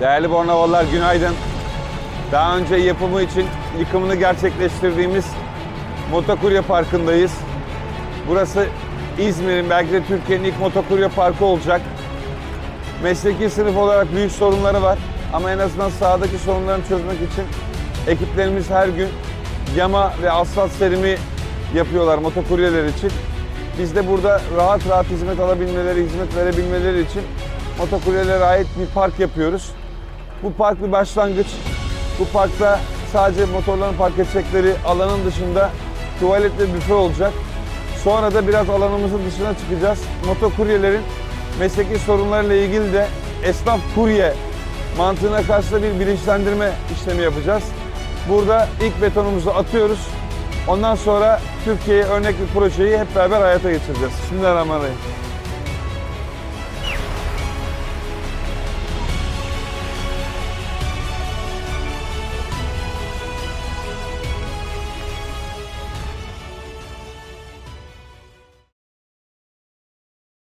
Değerli Bornavalılar günaydın. Daha önce yapımı için yıkımını gerçekleştirdiğimiz Motokurye Parkı'ndayız. Burası İzmir'in belki de Türkiye'nin ilk motokurye parkı olacak. Mesleki sınıf olarak büyük sorunları var ama en azından sahadaki sorunlarını çözmek için ekiplerimiz her gün yama ve asfalt serimi yapıyorlar motokuryeler için. Biz de burada rahat rahat hizmet alabilmeleri, hizmet verebilmeleri için motokuryelere ait bir park yapıyoruz. Bu park bir başlangıç. Bu parkta sadece motorların park edecekleri alanın dışında tuvalet ve büfe olacak. Sonra da biraz alanımızın dışına çıkacağız. Motokuryelerin mesleki sorunlarıyla ilgili de esnaf kurye mantığına karşı da bir bilinçlendirme işlemi yapacağız. Burada ilk betonumuzu atıyoruz. Ondan sonra Türkiye'ye örnek bir projeyi hep beraber hayata geçireceğiz. Bismillahirrahmanirrahim.